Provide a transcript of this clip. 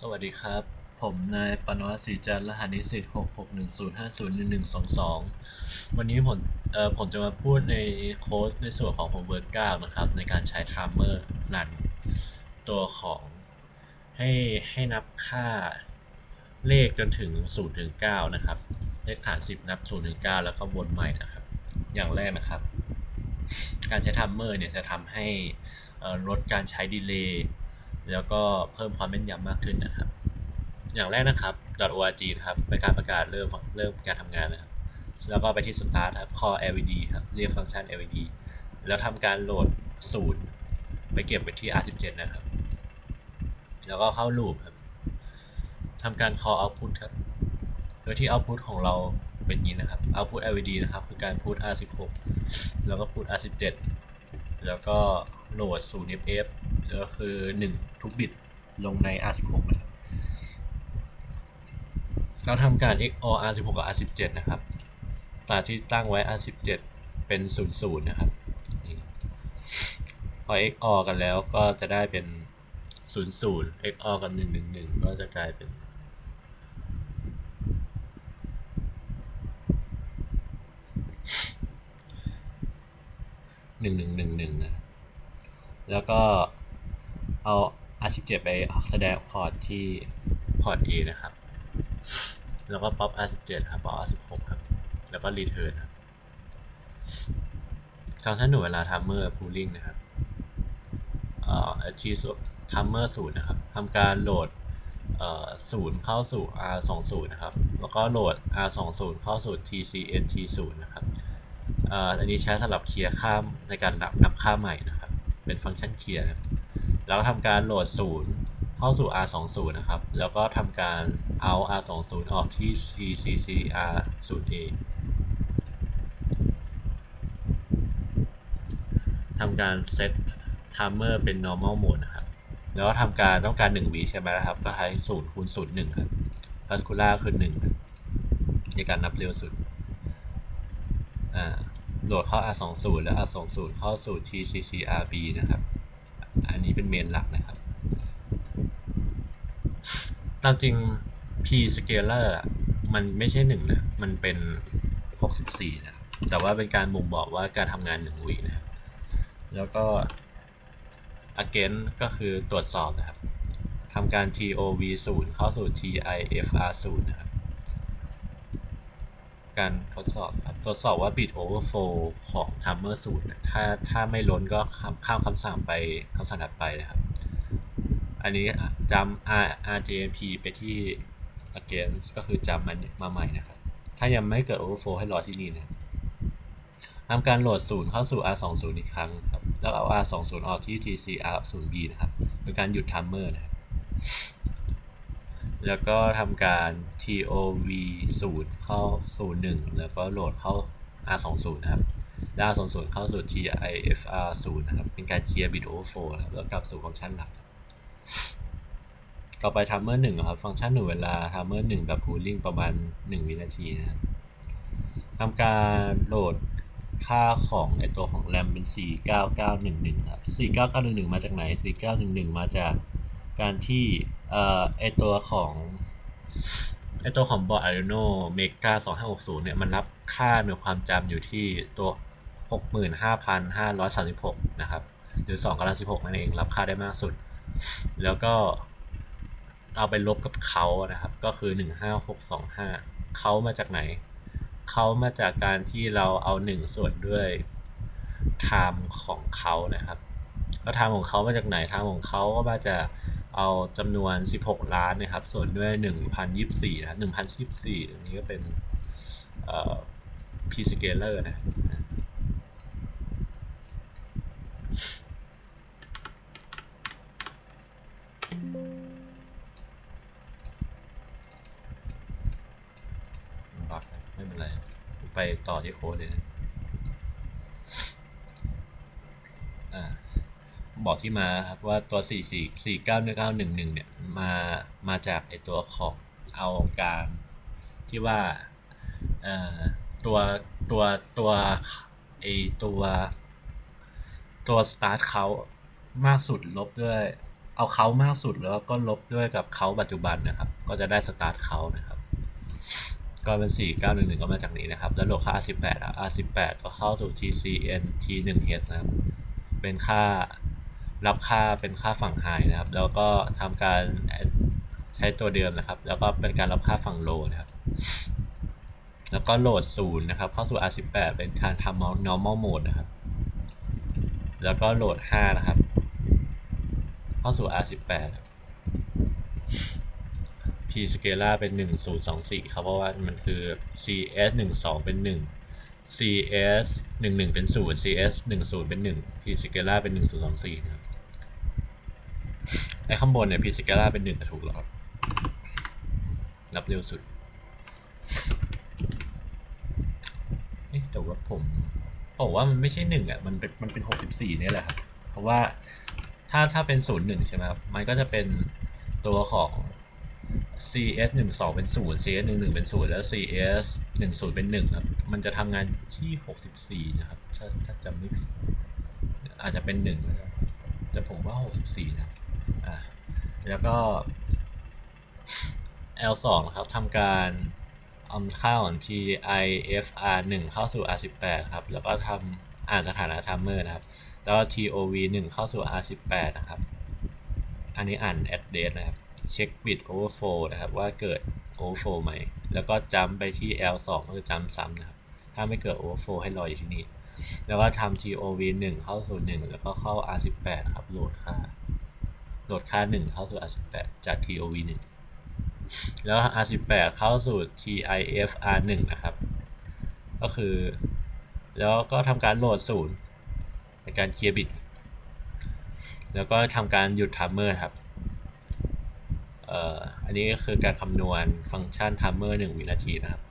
สวัสดีครับ ผมนายปนวัตศรีจันทร์รหัสนิสิต6 6 1 0 5 0 1 1 2 2วันนี้ผมเอ่อผมจะมาพูดในโค้ดในส่วนของ Homework 9 นะครับ ในการใช้ Timer รันตัวของให้ให้นับค่าเลขจนถึง 0 ถึง 9 นะครับ เลขฐาน 10 นับ 0 ถึง 9 แล้วก็วนใหม่นะครับ อย่างแรกนะครับ การใช้ Timer เนี่ยจะทำให้ลดการใช้ดีเลย์ แล้วก็เพิ่มความแม่นยำมากขึ้นนะครับ อย่างแรกนะครับ .org นะครับเป็นการประกาศเริ่มเริ่มการทำงานนะครับ แล้วก็ไปที่ start ครับ call led ครับเรียกฟังก์ชัน led แล้วทำการโหลดศูนย์ไปเก็บไว้ที่ r17 นะครับ แล้วก็เข้า loop ครับทำการ call output ครับ โดยที่ output ของเราเป็นนี้นะครับ output led นะครับ คือการ put r16 แล้วก็ put r17 แล้วก็โหลด 0ff ก็คือ1ทุกบิตลงใน r16 นะครับ เราทำการ XOR R16 กับ R17 นะครับตาที่ตั้งไว้ R17 เป็น 00 นะครับ พอ XOR กันแล้วก็จะได้เป็น 00 XOR กัน 111 ก็จะกลายเป็น1111นะครับแล้วก็ เอา R17 ไปแสดงพอร์ตที่พอร์ต A นะครับ แล้วก็ pop R17 ครับ pop R16 ครับ แล้วก็ return ครับทางท่านหน่วยเวลา timer pooling นะครับเอ่อที่ timer ศูนย์นะครับทำการโหลดเอ่อศูนย์เข้าสู่ R20 นะครับ แล้วก็โหลด R20 เข้าสู่ TCNT0 นะครับเอ่ออันนี้ใช้สำหรับเคลียร์ข้ามในการนับนับค่าใหม่นะครับ เป็นฟังก์ชันเคลียร์ครับ แล้วก็ทำการโหลดศูนย์เข้าสู่ R20 นะครับ แล้วก็ทำการเอา R20 ออกที่ TCC R0A ทำการเซต timer เป็น normal mode นะครับ แล้วก็ทำการต้องการ1วิใช่ไหมครับ ก็ใช้0คูณ0 1ครับ particular คือ1ครับในการนับเร็วสุด อ่า โหลดเข้า R20 แล้ว R20 เข้าสู่ TCC RB นะครับ อันนี้เป็นเมนหลักนะครับ ตามจริง p scaler มันไม่ใช่หนึ่งนะ มันเป็น 64 นะ แต่ว่าเป็นการบ่งบอกว่าการทำงานหนึ่งวินะครับแล้วก็ again ก็คือตรวจสอบนะครับทำการ TOV 0เข้าสู่ TIFR 0นะครับ การทดสอบครับ ทดสอบว่า bit overflow ของ timer 0เนี่ยถ้าถ้าไม่ล้นก็ข้ามข้ามคำสั่งไปคำสั่งถัดไปนะครับ อันนี้จำ R RJMP ไปที่ against ก็คือจำมันมาใหม่นะครับ ถ้ายังไม่เกิด overflow ให้รอที่นี่นะทำการโหลดศูนย์เข้าสู่ R20 อีกครั้งครับ แล้วเอา R20 ออกที่ TC R0B นะครับ เป็นการหยุด timer นะครับ แล้วก็ทำการ TOV 0เข้าสู่1แล้วก็โหลดเข้า R20 นะครับแล้ว R20 เข้าสู่ TIFR 0นะครับ เป็นการเคลียร์ bit overflow นะครับแล้วกลับสู่ฟังก์ชันหลัก ต่อไป timer 1ครับ ฟังก์ชันหนึ่งเวลา timer 1แบบ pooling ประมาณ 1 วินาทีนะครับทำการโหลดค่าของไอตัวของ RAM เป็น 49911 ครับ 49911 มาจากไหน 4911 มาจาก การที่เอ่อไอตัวของไอตัวของบอร์ด Arduino Mega 2560 เนี่ยมันรับค่าในความจำอยู่ที่ตัว 65,536 นะครับ หรือ2กำลัง16 นั่นเอง รับค่าได้มากสุด แล้วก็เอาไปลบกับเขานะครับ ก็คือ 15625 เขามาจากไหน เขามาจากการที่เราเอาหนึ่งส่วนด้วย time ของเขานะครับ แล้ว time ของเขามาจากไหน time ของเขาก็มาจาก เอาจำนวน 16 ล้านนะครับ ส่วนด้วย 1,024นะครับ1,024อันนี้ก็เป็นเอ่อ p scaler นะบักนะไม่เป็นไร ไปต่อที่โค้ดเลยนะอ่า บอกที่มาครับว่าตัว 4 4 4 9 1 9 1 1 เนี่ยมามาจากไอตัวของเอาการที่ว่าตัวตัวตัวไอตัวตัว start เขามากสุดลบด้วย เอาเขามากสุดแล้วก็ลบด้วยกับเขาปัจจุบันนะครับ ก็จะได้สตาร์ทเขานะครับ ก็เป็น 4 9 1 1 ก็มาจากนี้นะครับ แล้วโหลค่า R18 R18 ก็เข้าสู่ TCN T1H นะครับ เป็นค่า รับค่าเป็นค่าฝั่งไฮนะครับ แล้วก็ทำการใช้ตัวเดิมนะครับ แล้วก็เป็นการรับค่าฝั่งโลนะครับ แล้วก็โหลดศูนย์นะครับ เข้าสู่ R18 เป็นการทำ normal mode นะครับ แล้วก็โหลด 5 นะครับ เข้าสู่ R18 P scalar เป็น 1024ครับเพราะว่ามันคือ CS 12เป็น 1 CS 11 เป็น 0 CS 10 เป็น 1 P scalar เป็น 1024นะครับไอ้ข้างบนเนี่ย P scalar เป็น 1 ถูกแล้วครับนับเร็วสุดแต่ว่าผมบอกว่ามันไม่ใช่หนึ่งอะ มันเป็นมันเป็นหกสิบสี่นี่ยแหละครับ เพราะว่าถ้าถ้าเป็นศูนย์หนึ่งใช่ไหมครับมันก็จะเป็นตัวของ CS หนึ่งสองเป็นศูนย์ CS หนึ่งหนึ่งเป็นศูนย์แล้ว CS หนึ่งศูนย์เป็นหนึ่งครับมันจะทำงานที่หกสิบสี่นะครับ ถ้าถ้าจำไม่ผิด อาจจะเป็นหนึ่งนะครับแต่ผมว่าหกสิบสี่นะอ่าแล้วก็ L2 นะครับทำการเอาเข้าของ TIFR 1เข้าสู่ R18 ครับ แล้วก็ทำอ่านสถานะทัมเมอร์นะครับ แล้ว TOV 1เข้าสู่ R18 นะครับ อันนี้อ่าน address นะครับ เช็ค bit overflow นะครับ ว่าเกิด overflow ไหม แล้วก็จำไปที่ L2 ก็คือจำซ้ำนะครับ ถ้าไม่เกิด overflow ให้รออยู่ที่นี่ แล้วก็ทำ TOV 1 เข้าสู่ 1 แล้วก็เข้า R18 ครับโหลดค่าโหลดค่า 1 เข้าสู่ R18 จาก TOV 1 แล้ว R18 เข้าสู่ TIF R1 นะครับ ก็คือ แล้วก็ทำการโหลดศูนย์ในการเคลียร์บิตแล้วก็ทำการหยุดทัมเมอร์ครับ อันนี้ก็คือการคำนวณฟังก์ชันทัมเมอร์1วินาทีนะครับ